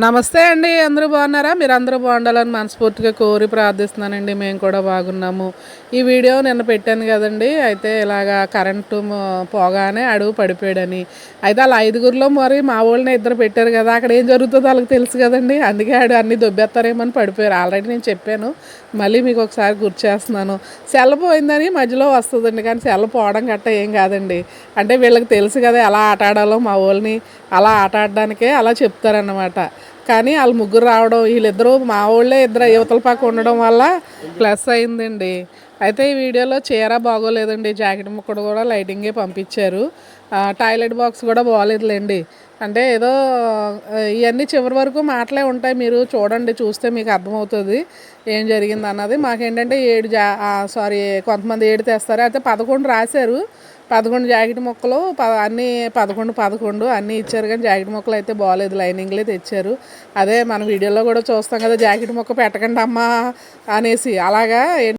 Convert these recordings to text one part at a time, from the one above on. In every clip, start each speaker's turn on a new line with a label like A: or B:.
A: నమస్తే అండి అందరూ బాగున్నారా? మీరు అందరూ బాగుండాలని మనస్ఫూర్తిగా కోరి ప్రార్థిస్తున్నానండి. మేము కూడా బాగున్నాము. ఈ వీడియో నిన్న పెట్టాను కదండి. అయితే ఇలాగా కరెంటు పోగానే అడుగు పడిపోయాడని. అయితే అలా ఐదుగురిలో మరి మా వాళ్ళని ఇద్దరు పెట్టారు కదా అక్కడ ఏం జరుగుతుందో వాళ్ళకి తెలుసు కదండి. అందుకే ఆడు అన్ని దొబ్బేస్తారేమని పడిపోయారు. ఆల్రెడీ నేను చెప్పాను. మళ్ళీ మీకు ఒకసారి గుర్తు చేస్తున్నాను. సెల్ పోయిందని మధ్యలో వస్తుందండి కానీ సెల్ పోవడం గట్ట ఏం కాదండి. అంటే వీళ్ళకి తెలుసు కదా ఎలా ఆట ఆడాలో మా వాళ్ళని అలా ఆట ఆడడానికే అలా చెప్తారన్నమాట. కానీ వాళ్ళు ముగ్గురు రావడం వీళ్ళిద్దరూ మా వాళ్ళే ఇద్దరు యువతల పాక ఉండడం వల్ల ప్లస్ అయిందండి. అయితే ఈ వీడియోలో చీర బాగోలేదండి. జాకెట్ ముక్కడు కూడా లైటింగే పంపించారు. టాయిలెట్ బాక్స్ కూడా బాగోలేదులేండి. అంటే ఏదో ఇవన్నీ చివరి వరకు మాటలే ఉంటాయి. మీరు చూడండి చూస్తే మీకు అర్థమవుతుంది ఏం జరిగింది అన్నది. మాకేంటంటే ఏడు జా సారీ కొంతమంది ఏడు తెస్తారు. అయితే పదకొండు రాశారు. పదకొండు జాకెట్ ముక్కలు ప అన్నీ పదకొండు పదకొండు అన్నీ ఇచ్చారు కానీ జాకెట్ ముక్కలు అయితే బాగాలేదు లైనింగ్లే తెచ్చారు అదే మన వీడియోలో కూడా చూస్తాం కదా జాకెట్ ముక్క పెట్టకండి అమ్మా అనేసి. అలాగా ఏంటి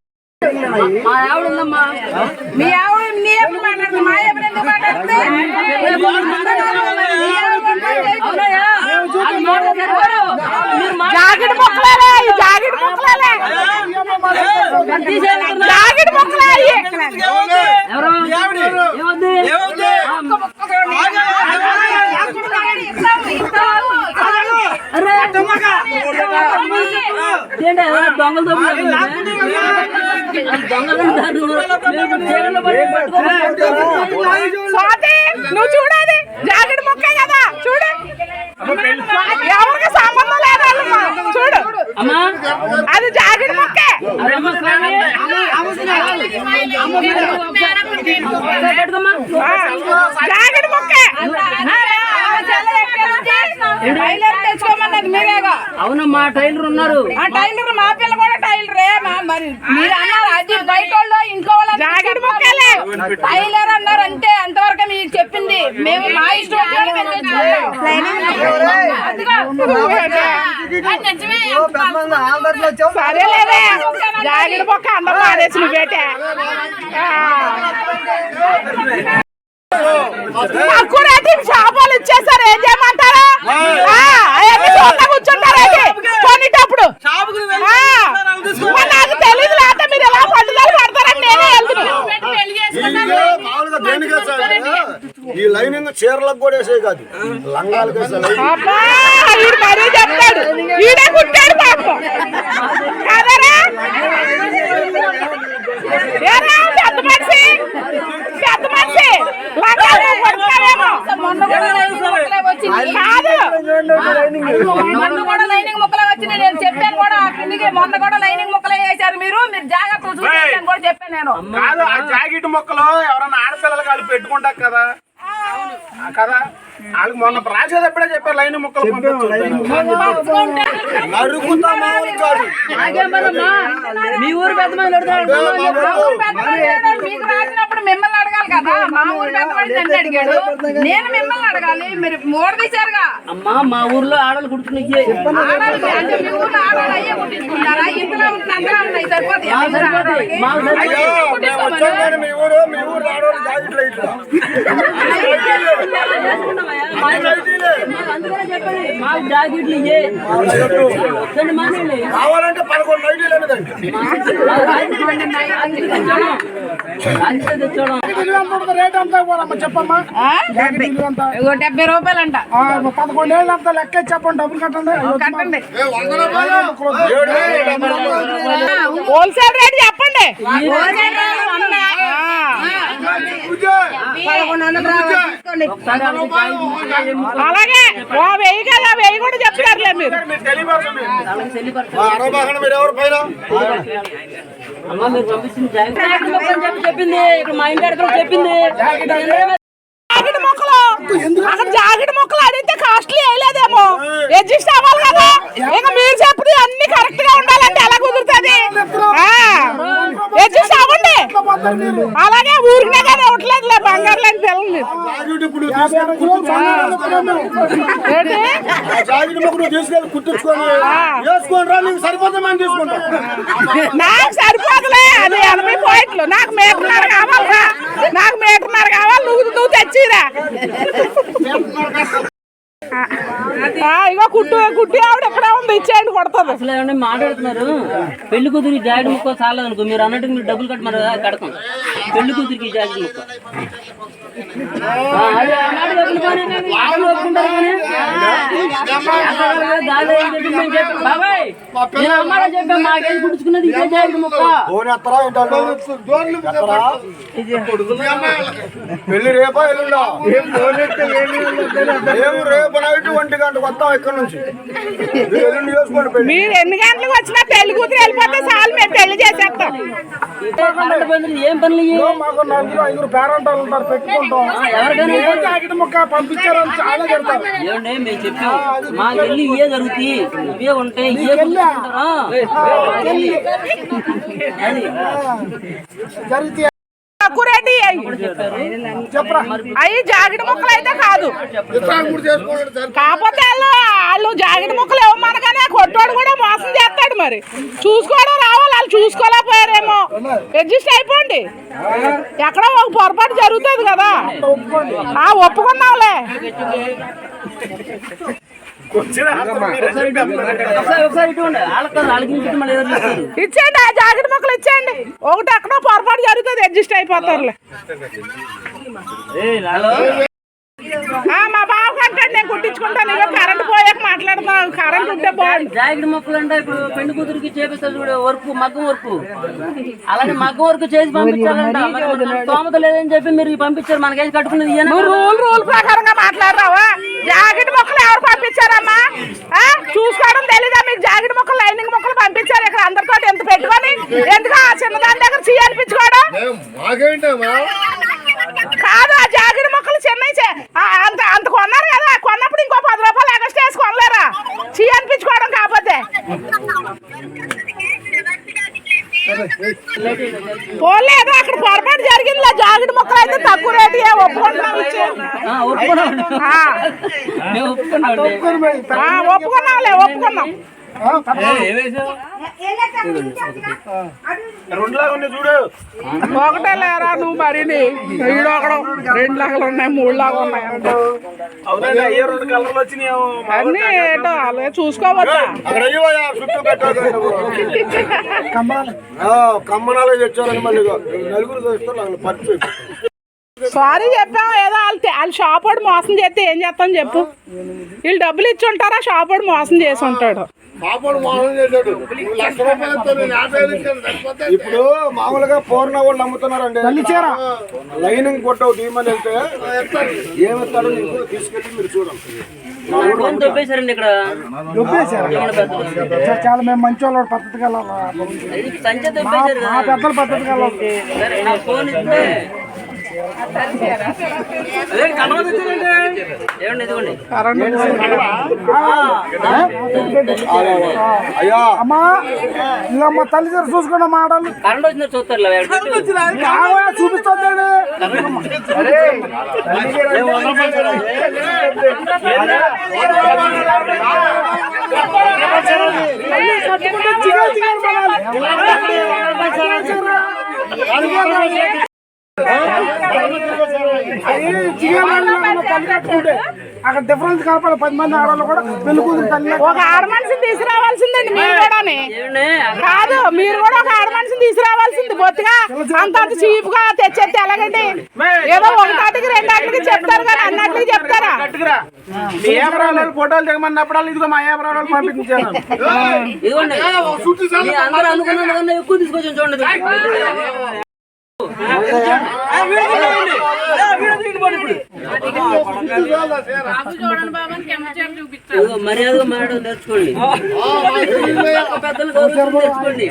B: మా ఆవిడ ఉందమ్మా
C: మీ ఆవిడ నీ ఎప్పుడు మాట్లాడుతుంది మా ఎప్పుడు ఎందుకు మాట్లాడుతుంది జాకెట్ ముక్కలే జాకెట్ ముక్కలే? జాకెట్ ముక్కలే
B: ఎవరు? ఏమవుద్ది?
C: నువ్వు చూడది జాకెట్ ముక్కే కదా చూడు ఎవరికి సంబంధం లేదు వాళ్ళమ్మా. చూడు అది జాకెట్ ముక్కే జాకెట్ ముక్కే టైలర్ తెచ్చుకోమన్నది మీరేగా?
B: అవునమ్మా టైలర్ ఉన్నారు.
C: ఆ టైలర్ మా పిల్ల కూడా టైలరే మా- మరి మీరు అన్నారు అది బయట వాళ్ళు ఇంట్లో వాళ్ళు టైలర్ అన్నారు అంతే అంతవరకు మీకు చెప్పింది. మేము మా ఇష్టం. సరేలేవే. జాకెట్ మొక్క అందరూ మానేసి నువ్వు పెట్టే తక్కువ రేటింగ్ షాపులు ఇచ్చేసారు ఏం చేయమంటారా? ఆ, అవన్నీ చూడకుండా కూర్చుంటారేంటి కొనేటప్పుడు ఆ, మరి నాకు తెలియదు లేకపోతే మీరు ఎలా పట్టుదల పడతారని నేనే వెళ్తున్నాను
D: మామూలుగా దేనికి వేస్తాడు? ఈ లైనింగ్ చీరలకు కూడా వేసే కాదు. లంగాలకు
C: మరీ చెప్తాడు. ఈడే కుట్టాడు పాపం. కదరా? ఏరా పెద్ద మనిషి పెద్ద మనిషి లంగాలు కొడతావేమో మొన్న కూడా లైనింగ్ ముక్కలే వచ్చింది కాదు మొన్న కూడా లైనింగ్ ముక్కలే వచ్చింది నేను చెప్పాను కూడా ఆ పిండికి మొన్న కూడా లైనింగ్ ముక్కలే వేశారు మీరు మీరు అని కూడా చెప్పాను నేను
E: కాదు ఆ జాకెట్ మొక్కలు ఎవరన్నా ఆడపిల్లలు కలిపి పెట్టుకుంటారు కదా? ఆ కదా వాళ్ళకి మొన్న రాసేటప్పుడే చెప్పారు లైన్ మొక్కలు
B: మీ ఊరు పెద్ద మంది.
C: మీకు రాసినప్పుడు మిమ్మల్ని అడగాలి కదా? మా ఊరు పెద్దవాడు నన్ను అడిగాడు నేను మిమ్మల్ని అడగాలి. మీరు మూడు తీశారుగా.
B: అమ్మా మా ఊర్లో ఆడలు
C: అంటే మీ ఊర్లో అయ్యే కుట్టించుకుంటారా? ఇంట్లో ఉంటున్న అందరూ ఉన్నాయి
B: మాకు
D: జాకెట్లు
B: ఇయ్యే. మానేయండి
D: కావాలంటే పదకొండు అనేదండి
B: తెచ్చోడం
E: రేట్ అంతా కూడా అమ్మ చెప్పమ్మా
C: డెబ్బై. రూపాయలు అంట
E: ఆ, పదకొండేళ్ళు అంతా లెక్క చెప్పండి. డబ్బులు కట్టండి.
C: కట్టండి. హోల్సేల్ రేట్ చెప్పండి. అలాగే ఓ వెయ్యి కదా వెయ్యి కూడా చెప్తారులే మీరు.
B: చెప్పింది ఇక్కడ మా ఇంటి అడగలు చెప్పింది
C: జాకెట్ మొక్కలు అక్కడ జాకెట్ ముక్కలు అడిగితే కాస్ట్లీ వేయలేదేమో అడ్జస్ట్ అవ్వాలి కదా ఇక మీరు చెప్పినవి అన్ని కరెక్ట్గా ఉండాలంటే ఎలా కుదురుతుంది అడ్జస్ట్ అవ్వండి అలాగే ఊరికినే కానీ ఇవ్వట్లేదులే బంగారు లాంటి పిల్లలు మీరు
D: జాకెట్ తీసుకెళ్ళి కుట్టించుకొని వేసుకొని రా నీకు సరిపోతామని తీసుకుంటా.
C: నాకు సరిపోదులే అది ఎనభై పాయింట్లు. నాకు మీటర్న్నర కావాలిరా నాకు కావాలి నువ్వు నువ్వు తెచ్చిరా. ఆ, ఇగో కుట్టు కుట్టి ఆవిడ ఎక్కడే ఉంది ఇచ్చేయండి కొడుతుంది.
B: అసలు ఏమన్నా మాట్లాడుతున్నారు? పెళ్ళి కూతురికి జాకెట్ ముక్క చాలదు అనుకో మీరు అన్నట్టు మీరు డబ్బులు కట్టమన్నారు కడతాం. పెళ్ళి కూతురికి జాకెట్ ముక్క. బాబాయ్ నేను చెప్పాం మాకేం ఇదే ముక్క
D: పెళ్ళి రేపా ఎల్లుండా మేము రేపు నైట్ ఒంటి గంటకు వస్తాం ఇక్కడ నుంచి మీరు ఎల్లుండి చేసుకోండి
C: మీరు ఎన్ని గంటలకు వచ్చినా పెళ్ళి కూతురు వెళ్ళిపోతే చాలు మేము పెళ్ళి చేసేస్తాం
B: ఏం పనులు ఇవి?
E: మాకు నలుగురు ఐదుగురు పేరెంటాలు ఉంటారు పెట్టుకుంటాం.
B: ఎవరికైనా
E: ఏ జాకెట్ ముక్క పంపించారని చాలా పెడతారు
B: ఏమండి మేము చెప్పాం. మాకు వెళ్ళి ఇవే జరుగుతాయి. ఇవే ఉంటాయి. ఇవే కొనుక్కుంటారా?
C: రేటు అవి జాకెట్ ముక్కలు అయితే కాదు.
E: కూడా చేసుకోండి సార్
C: కాకపోతే వాళ్ళు వాళ్ళు జాకెట్ ముక్కలు ఇవ్వమనగానే కొట్టోడు కూడా మోసం చేస్తాడు. మరి? చూసుకోవడం రావాలి? వాళ్ళు చూసుకోలేకపోయారేమో. అడ్జస్ట్ అయిపోండి. ఎక్కడో ఒక పొరపాటు జరుగుతుంది కదా. ఆ
B: చూస్తారు.
C: ఇచ్చేయండి ఆ జాకెట్ ముక్కలు ఇచ్చేయండి. ఒకటి ఎక్కడో పొరపాటు జరుగుతుంది అడ్జస్ట్ అయిపోతారులే. కంటాడు నేను కుట్టించుకుంటాను ఇక కరెంట్ పోయాక మాట్లాడుతున్నాను కరెంట్ ఉంటే బాగుంది
B: జాకెట్ మొక్కలు అంటే ఇప్పుడు పెళ్ళి కూతురికి చేపిస్తారు చూడు వర్క్ మగ్గం వర్క్. అలాగే మగ్గం వర్క్ చేసి పంపించాలంట. స్తోమత లేదని చెప్పి మీరు పంపించారు మనకేసి కట్టుకున్నది
C: రూల్ రూల్ ప్రకారంగా మాట్లాడరావా జాకెట్ ముక్కలు ఎవరు పంపించారమ్మా? ఆ? చూసుకోవడం తెలీదా? మీకు జాకెట్ ముక్కలు లైనింగ్ ముక్కలు పంపించారు ఇక్కడ అందరితో ఎంత పెట్టుకొని? ఎందుకు ఆ చిన్నదాని దగ్గర చీ అనిపించుకోవడం
D: మాకేంటమ్మా
C: కాదు ఆ జాకెట్ ముక్కలు చిన్నవి చే- ఆ, అంత అంత కొన్నారు కదా కొన్నప్పుడు ఇంకో పది రూపాయలు ఎక్స్ట్రా వేసి కొనలేరా చీ అనిపించుకోవడం కాకపోతే పోలేదు అక్కడ పొరపాటు జరిగింది జాకెట్ ముక్కలు అయితే తక్కువ రేటు ఏ ఒప్పుకుంటున్నాం ఒప్పుకున్నాంలే ఒప్పుకున్నాం. ఒకటే లేరా నువ్వు మరిని? ఈడు ఒకడు రెండు లాగలు ఉన్నాయి మూడు లాగా ఉన్నాయి అన్ని ఏటో
D: కమ్మనాలే. తెచ్చారని మళ్ళీ నలుగురు వాళ్ళు పరిచయం.
C: సారీ చెప్పాం ఏదో వాళ్ళు వాళ్ళు షాప్ వాడు మోసం చేస్తే ఏం చేస్తాం చెప్పు. వీళ్ళు డబ్బులు ఇచ్చి ఉంటారా? షాప్ వాడు మోసం చేసి ఉంటాడు.
D: పాపడు మోసం చేశాడు. లక్ష రూపాయలతో నేను యాభై వేలు ఇచ్చాను, సరిపోతే. ఇప్పుడు మామూలుగా పూర్ణ వాళ్ళు అమ్ముతున్నారండి లైనింగ్ కొట్టవు తీయమని వెళ్తే ఏమిస్తాడో నీకు తీసుకెళ్ళి మీరు చూడండి?
E: చాలా మేము మంచి వాళ్ళు పద్ధతిగా
B: కదా.
E: పెద్దల పద్ధతిగా అమ్మా ఇలా మా తల్లిదండ్రులు చూసుకున్న మాటలు.
B: కరెంట్ వచ్చిందో చూస్తారు
E: చూపిస్తుంది అక్కడ డిఫరెన్స్ కలపాలి పది మంది ఆడవాళ్ళు కూడా పెళ్ళి కూతురు తల్లి
C: ఒక ఆడ మనిషిని తీసుకురావాల్సిందండి మీరు కూడాని కాదు మీరు కూడా ఒక ఆడ మనిషిని తీసుకురావాల్సింది బొత్తిగా అంత అంత చీప్గా తెచ్చేస్తే ఎలాగండి ఏదో ఒకటాటికి రెండాటికి చెప్తారు కానీ అన్నట్లు చెప్తారా
E: ఫోటోలు దిగమన్నప్పుడు ఇదిగో మా ఏమరాలు పంపించాను
B: ఎక్కువ తీసుకొచ్చి చూడండి
F: వీడియో తీయండి వీడియో
B: తీయండి మర్యాదగా మాట్లాడడం నేర్చుకోండి. పెద్దలు తెచ్చుకోండి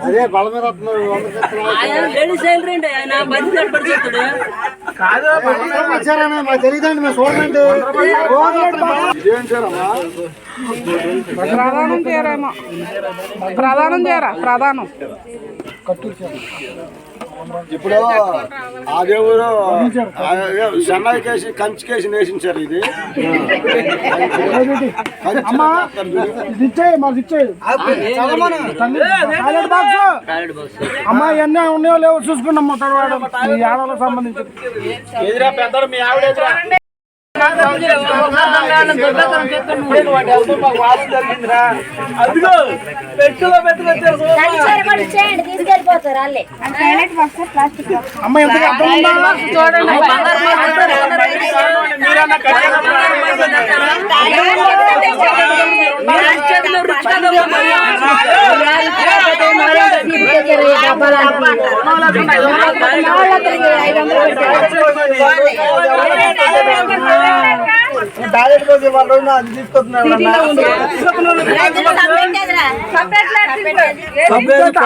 G: అదే బల మీద వస్తున్నారు, వంద చెప్తున్నారు.
B: ఆయన లేడీస్ సైలర్ అండి ఆయన బతి తడపడి చెప్తాడు
E: కాదు
G: వచ్చారన్నా మాకు తెలియదండి మేము చూడండి ఇదేం చేరమ్మా
H: ప్రధానం చేయరేమో. ప్రధానం చేయరా? ప్రధానం.
G: ఇప్పుడు అదే ఊరు అదే చెన్నై కేసి కంచి కేసి నేసించారు ఇది. అమ్మా ఎన్ని ఉన్నాయో లేవో చూసుకున్నాం తర్వాత ఈ ఆడలకు సంబంధించి.
E: అదిగో పెట్టులో పెట్టుకొచ్చారు
G: అమ్మ ఎంతగా అర్థం
H: చూడండి
G: డైరెక్ట్గా ఇవాళ రోజున అది తీసుకొస్తున్నారు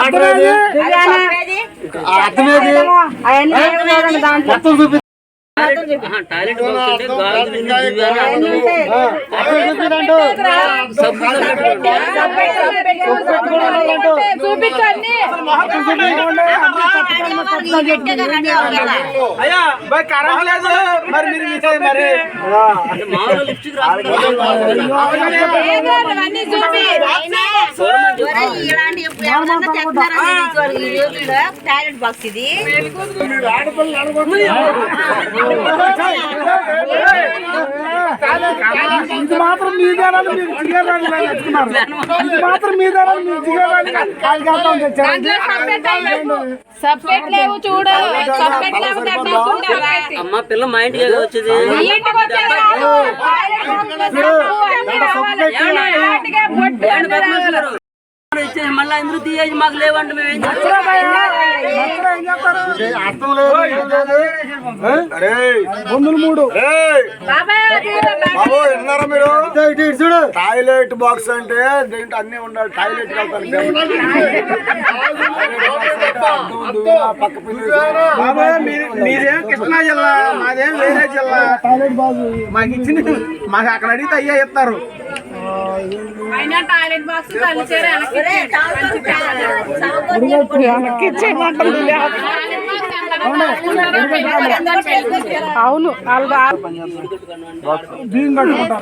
G: అర్థమేది. మొత్తం చూపి
B: టాయిలెట్
F: చూపించండి
E: అయ్యా మరి కరెంట్ లేదు. మరి మీరు మిస్ అయ్యి మరి.
B: మామూలు లిప్స్టిక్
F: చూపి.
I: టాయిలెట్ బాక్స్ ఇది
G: ఇది మాత్రం మీదేనని మీరు జిగేదాన్ని తెచ్చుకున్నారు ఇది మాత్రం మీదేనని మీరు జిగేదాన్ని కాలికేద్దాం తెచ్చారు.
F: సపరేట్ లేవు చూడు. సపరేట్ లేవు?
B: అమ్మ పిల్ల మా ఇంటికి వచ్చేది?
F: టాయిలెట్ బాక్స్
B: మళ్ళీ ఎందుకు మాకు మేము
G: అర్థం లేదు మూడు. బాబు విన్నారా మీరు? చూడు. టాయిలెట్ అంటే దీంట్లో అన్ని ఉండాలి టాయిలెట్ పక్క
E: మీరు కృష్ణా జిల్లా మాదేం వేరే జిల్లా.
G: Toilet box.
E: మాకు ఇచ్చింది మాకు అక్కడ అడిగితే అయ్యా ఇస్తారు
H: అవును?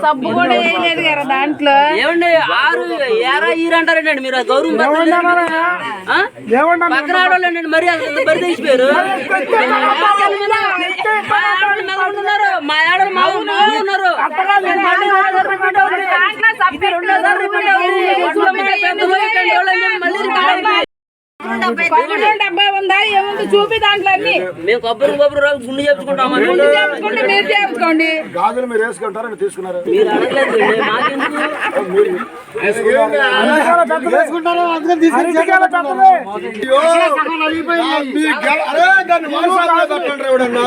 F: సబ్బు కూడా వేయలేదు కదా దాంట్లో.
B: ఏమండి ఆరు ఏరా ఈరు అంటారండి మీరు గౌరవం? పక్కన ఆడవాళ్ళండి మరి బరి తీసిపోయారు మా ఆడవాళ్ళు మెదడుతున్నారు మా ఆడవాళ్ళు మా ఊరు మా ఊరు ఉన్నారు
F: దాంట్లో సబ్బు
B: రెండోసారి రిపీట్ అవుతుంది. ఇంట్లో మన పెద్దలు ఇట్లాంటి వాళ్ళు అని చెప్పి మళ్ళీ రిపీట్ అవుతుంది.
F: పక్కన డబ్బా ఉందా? ఏముంది? చూపి దాంట్లో అన్ని
B: మేము కొబ్బరి కొబ్బరి రోజు గుండు చెప్పుకుంటాం
F: గుండు చేపించుకుంటే మీరు చేపించుకోండి.
G: గాజులు మీరు వేసుకుంటారా? మీరు తీసుకున్నారు?
B: మీరు అడగలేదు
G: పెట్టండి ఎవడన్నా.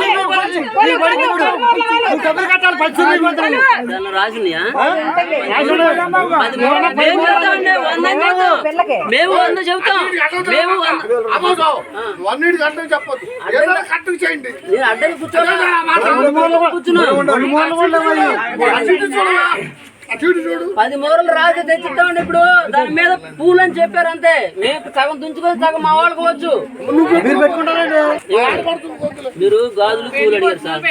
B: మేము వంద అని చెప్తాం. మేము వంద చెబుతాం. మేము
G: వన్నిటి గంటలు చెప్పొద్దు. చేయండి.
B: నేను అడ్డం కూర్చున్నా. పది మూరలు రాసి తెచ్చిద్దామండి ఇప్పుడు. దాని మీద పూలు అని చెప్పారు అంతే. మేము సగం తుంచుకొని సగం మా వాళ్ళకి వచ్చు
G: మీరు
B: గాజులు పూలు అడిగారు సార్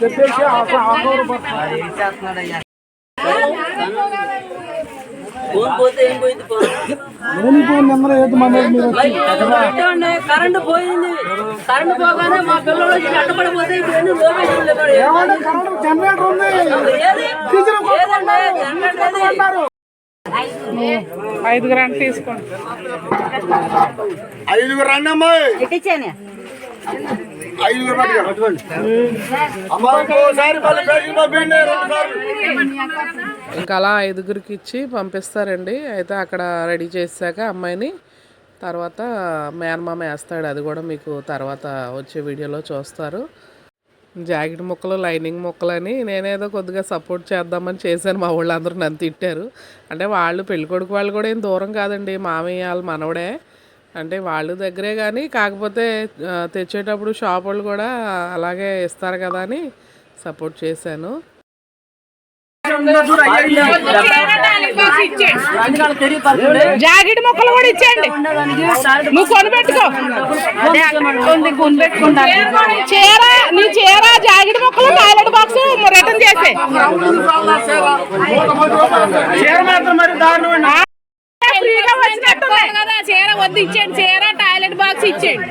G: చెప్పేసి
B: కరెంట్ పోయింది కరెంట్ పోగానే మా పిల్లలు అడ్డపడిపోతే ఇప్పుడు ఎన్ని లోపేషన్ లేవు.
D: ఏమంటే కరెంట్ జనరేటర్ ఉంది
B: ఏది? ఏదండి? జనరేటర్ ఏది?
A: ఐదు గంటలు తీసుకోండి
D: ఐదుగురు రండి
A: ఇంకా అలా ఐదుగురికి ఇచ్చి పంపిస్తారండి. అయితే అక్కడ రెడీ చేశాక అమ్మాయిని తర్వాత మేనమామ వేస్తాడు. అది కూడా మీకు తర్వాత వచ్చే వీడియోలో చూస్తారు. జాకెట్ ముక్కలు లైనింగ్ ముక్కలని నేనేదో కొద్దిగా సపోర్ట్ చేద్దామని చేశాను. మా వాళ్ళందరూ నన్ను తిట్టారు. అంటే వాళ్ళు పెళ్ళికొడుకు వాళ్ళు కూడా ఏం దూరం కాదండి. మామయ్య వాళ్ళ మనవడే. అంటే వాళ్ళు దగ్గరే కానీ కాకపోతే తెచ్చేటప్పుడు షాప్ వాళ్ళు కూడా అలాగే ఇస్తారు కదా అని సపోర్ట్ చేశాను.
C: జాకెట్ ముక్కలు కూడా ఇచ్చేయండి. నువ్వు కొని పెట్టుకో చీర నీ చీర జాకెట్ ముక్కలు టాయిలెట్ బాక్స్ రిటర్న్ చేసే
E: చీర
C: వద్దు ఇచ్చేయండి. చీర టాయిలెట్ బాక్స్ ఇచ్చేయండి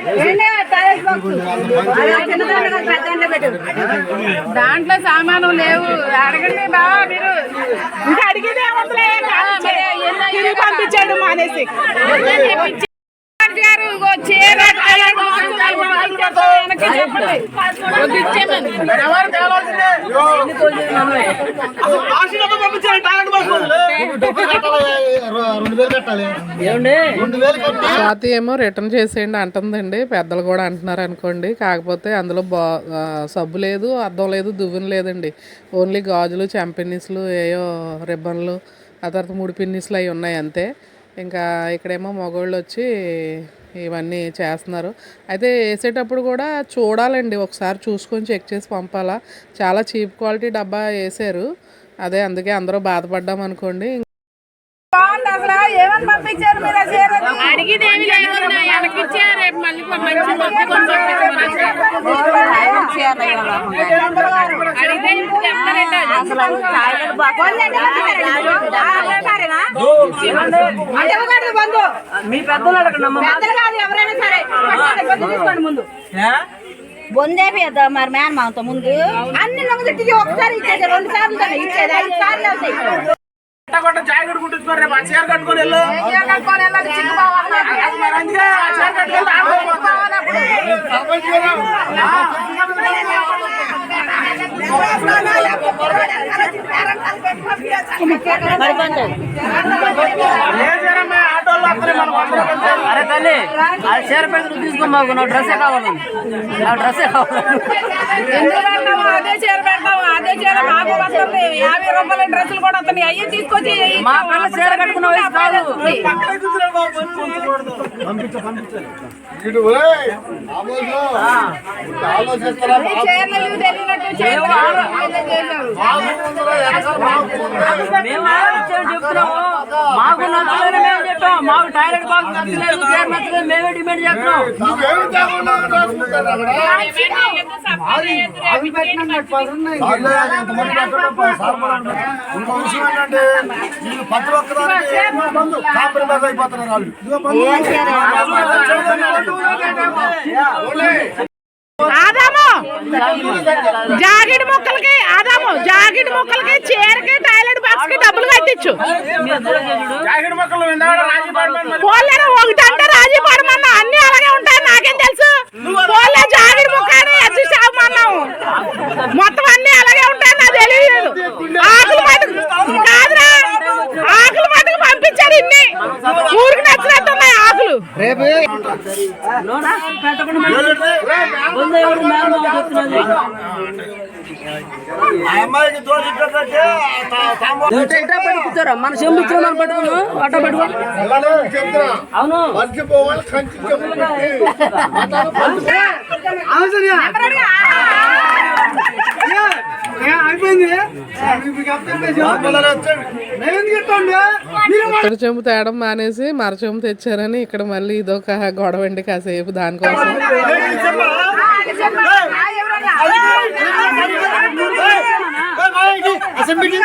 C: దాంట్లో సామాను లేవు. అడగండి బా మీరు. ఇంకా అడిగేది తిరిగి పంపించాడు మానేసి.
A: స్వాతి ఏమో రిటర్న్ చేసేయండి అంటుందండి. పెద్దలు కూడా అంటున్నారు అనుకోండి. కాకపోతే అందులో బా సబ్బు లేదు అద్దం లేదు దువ్వెన లేదండి. ఓన్లీ గాజులు చెంపిన్నిస్లు ఏయో రిబ్బన్లు ఆ తర్వాత మూడు పిన్నిస్లు అవి ఉన్నాయి అంతే. ఇంకా ఇక్కడేమో మగవాళ్ళు వచ్చి ఇవన్నీ చేస్తున్నారు. అయితే వేసేటప్పుడు కూడా చూడాలండి. ఒకసారి చూసుకొని చెక్ చేసి పంపాలా. చాలా చీప్ క్వాలిటీ డబ్బా వేసారు. అదే అందుకే అందరూ బాధపడ్డాం అనుకోండి
C: అసలు ఏమని పంపించారు మీరు అడిగిది ఏమి లేదు వెనక్కి ఇచ్చారు రేపు మళ్ళీ మంచి
B: మీ పెద్దలు అమ్మ.
H: బొందేపి మరి మేన మాతో ముందు. అన్ని నొంగ తిట్టి ఒకసారి ఇచ్చేది రెండు సార్లు ఇచ్చేది ఐదు సార్లు అవుతాయి
E: కొట్ట జాకెట్ కుట్టించుకొని రేపు ఆ చీర కట్టుకొని వెళ్ళు.
B: అరే తల్లి ఆ చీర పెద్దలు తీసుకోమాకు నా డ్రెస్సే కావాలి. నా డ్రెస్సే కావాలి.
C: చీర మాకు వస్తుంది యాభై రూపాయల డ్రెస్సులు కూడా వస్తున్నాయి. అయ్యి తీసుకొచ్చి
B: మా పిల్ల చీర కట్టుకున్న వయసు కాదు. మాకు నచ్చలేదు మేము చెప్పాం. మాకు టాయిలెట్ బాక్స్ నచ్చలేదు చీర నచ్చలేదు మేమే డిమాండ్ చేస్తున్నాం.
D: ఇంకో విషయం ఏంటంటే ఒక్కదానికి కాంప్రమైజ్ అయిపోతున్నారు వాళ్ళు.
C: ఆదాము! జాకెట్ ముక్కలకి ఆదాము జాకెట్ ముక్కలకి చీరకి టాయిలెట్ బాక్స్కి డబ్బులు కట్టించు. పోలేరు ఒకటి అంటే రాజీ పడమన్నా అన్ని అలాగే ఉంటాయి నాకేం తెలుసు? పోలే జాకెట్ ముక్క అని అవ్వమన్నాము మొత్తం అన్ని అలాగే ఉంటాయి నాకు తెలియదు. ఆకులు మటుకు కాదురా. ఆకులు మటుకు పంపించారు ఇన్ని. ఊరికి నచ్చినట్టున్నాయి ఆకులు
B: లోనా? పెట్టకుండా మరి ముందు ఎవరు మేడం చెప్తున్నది
D: ఆ అమ్మాయికి తోడు ఇట్లంటే
B: ఇట్లా పెట్టి కూర్చోరా మన చెంబు ఇచ్చిన మనం పెట్టుకున్నాం అట్ట పెట్టుకో. అవును.
D: మంచి
A: ఇక్కడ చెంపు తేడం మానేసి మర చెంపు తెచ్చారని ఇక్కడ మళ్ళీ ఇదొక గొడవ అండి కాసేపు దానికోసం
D: అసెంబ్లీ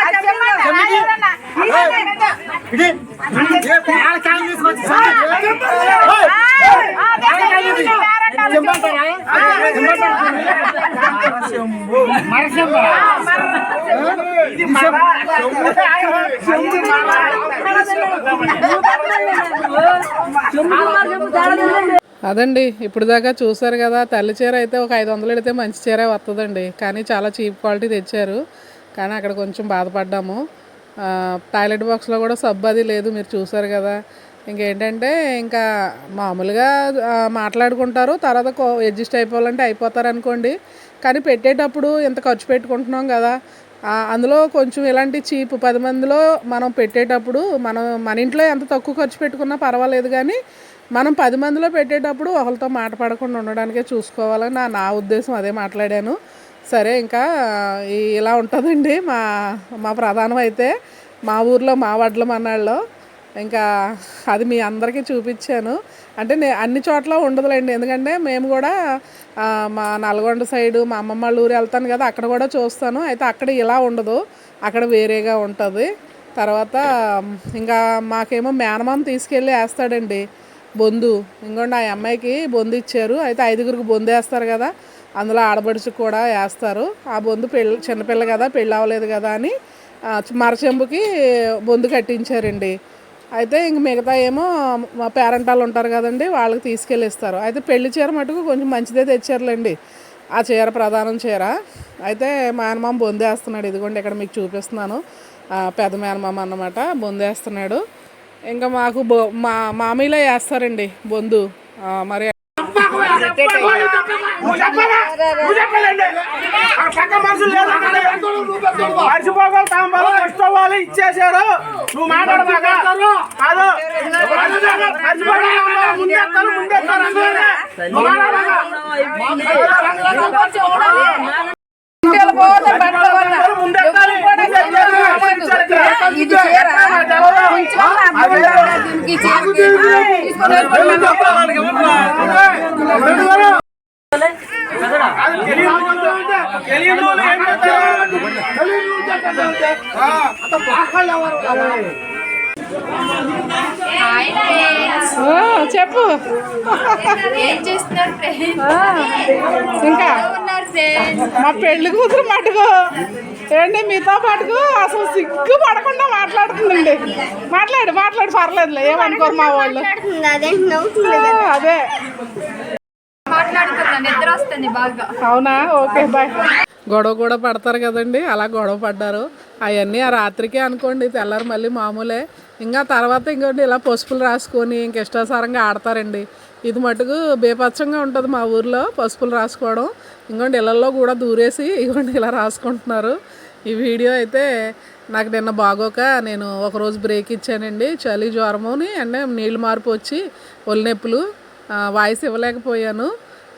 A: అదండి ఇప్పుడు దాకా చూసారు కదా తల్లి చీర అయితే ఒక ఐదు వందలు పెడితే మంచి చీర వస్తుందండి కానీ చాలా చీప్ క్వాలిటీ తెచ్చారు. కానీ అక్కడ కొంచెం బాధపడ్డాము. టాయిలెట్ బాక్స్లో కూడా సబ్బు అది లేదు మీరు చూసారు కదా. ఇంకేంటంటే ఇంకా మామూలుగా మాట్లాడుకుంటారు తర్వాత అడ్జస్ట్ అయిపోవాలంటే అయిపోతారు అనుకోండి కానీ పెట్టేటప్పుడు ఇంత ఖర్చు పెట్టుకుంటున్నాం కదా అందులో కొంచెం ఇలాంటి చీప్ పది మందిలో మనం పెట్టేటప్పుడు మనం మన ఇంట్లో ఎంత తక్కువ ఖర్చు పెట్టుకున్నా పర్వాలేదు కానీ మనం పది మందిలో పెట్టేటప్పుడు ఒకరితో మాట పడకుండా ఉండడానికే చూసుకోవాలని నా నా ఉద్దేశం అదే మాట్లాడాను. సరే ఇంకా ఇలా ఉంటుందండి మా మా ప్రధానం అయితే మా ఊర్లో మా వడ్ల మన్నాళ్ళలో. ఇంకా అది మీ అందరికీ చూపించాను. అంటే నే అన్ని చోట్ల ఉండదులేండి. ఎందుకంటే మేము కూడా మా నల్గొండ సైడు మా అమ్మమ్మ వాళ్ళ ఊరు వెళ్తాను కదా అక్కడ కూడా చూస్తాను. అయితే అక్కడ ఇలా ఉండదు. అక్కడ వేరేగా ఉంటుంది. తర్వాత ఇంకా మాకేమో మేనమామ తీసుకెళ్ళి వేస్తాడండి. బొందు. ఇంకోండి ఆ అమ్మాయికి బొందు ఇచ్చారు. అయితే ఐదుగురికి బొందు వేస్తారు కదా. అందులో ఆడబడుచు కూడా వేస్తారు. ఆ బొందు పెళ్ళి చిన్నపిల్ల కదా పెళ్ళి అవ్వలేదు కదా అని మరచెంబుకి బొందు కట్టించారండి. అయితే ఇంక మిగతా ఏమో మా పేరెంట్ వాళ్ళు ఉంటారు కదండి వాళ్ళకి తీసుకెళ్ళి ఇస్తారు అయితే పెళ్ళి చీర మటుకు కొంచెం మంచిదే తెచ్చారులేండి. ఆ చీర ప్రధానం చీర. అయితే మేనమామ బొందేస్తున్నాడు ఇదిగోండి ఇక్కడ మీకు చూపిస్తున్నాను. పెద్ద మేనమామ అన్నమాట బొందేస్తున్నాడు. ఇంకా మాకు బొ మా మామీలో వేస్తారండి బొందు. మరి
E: మర్చిపోగలు తాంబాలు కష్టవాలి ఇచ్చేసారు నువ్వు కాదు. ముందెత్తాలి.
C: ఇది చీర? దీనికి తీసుకొని వెళ్ళిపోయి
E: తెలియదు వాళ్ళు ఏం చేస్తారు?
A: ఓ, చెప్పు.
J: ఏం చేస్తున్నారు
A: ఇంకా మా పెళ్ళి కూతురు మటుకు ఏంటి మీతో పాటుకు అసలు సిగ్గు పడకుండా మాట్లాడుతుందండి. మాట్లాడు మాట్లాడు పర్లేదులే ఏమనుకోరు మా వాళ్ళు.
J: అదే. నిద్ర వస్తుంది బాగా.
A: అవునా? ఓకే బాయ్ గొడవ కూడా పడతారు కదండి అలా గొడవ పడ్డారు. అవన్నీ ఆ రాత్రికే అనుకోండి తెల్లారి మళ్ళీ మామూలే. ఇంకా తర్వాత ఇంకోటి ఇలా పసుపులు రాసుకొని ఇంక ఇష్టాసారంగా ఆడతారండి. ఇది మటుకు బేపచ్చంగా ఉంటుంది మా ఊర్లో పసుపులు రాసుకోవడం. ఇంకోటి ఇళ్ళల్లో కూడా దూరేసి ఇగోండి ఇలా రాసుకుంటున్నారు. ఈ వీడియో అయితే నాకు నిన్న బాగోక నేను ఒకరోజు బ్రేక్ ఇచ్చానండి. చలి జ్వరముని అంటే నీళ్ళు మార్పు వచ్చి ఒళ్ళు నొప్పులు వాయిస్ ఇవ్వలేకపోయాను.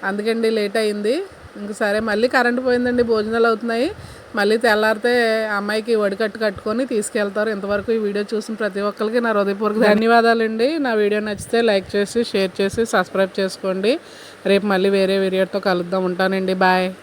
A: అందుకండి లేట్ అయింది. ఇంక సరే మళ్ళీ కరెంట్ పోయిందండి భోజనాలు అవుతున్నాయి. మళ్ళీ తెల్లారితే అమ్మాయికి వడికట్టు కట్టుకొని తీసుకెళ్తారు. ఇంతవరకు ఈ వీడియో చూసిన ప్రతి ఒక్కరికి నా హృదయపూర్వక ధన్యవాదాలండి. నా వీడియో నచ్చితే లైక్ చేసి షేర్ చేసి సబ్స్క్రైబ్ చేసుకోండి. రేపు మళ్ళీ వేరే వీడియోతో కలుద్దాం. ఉంటానండి. బాయ్.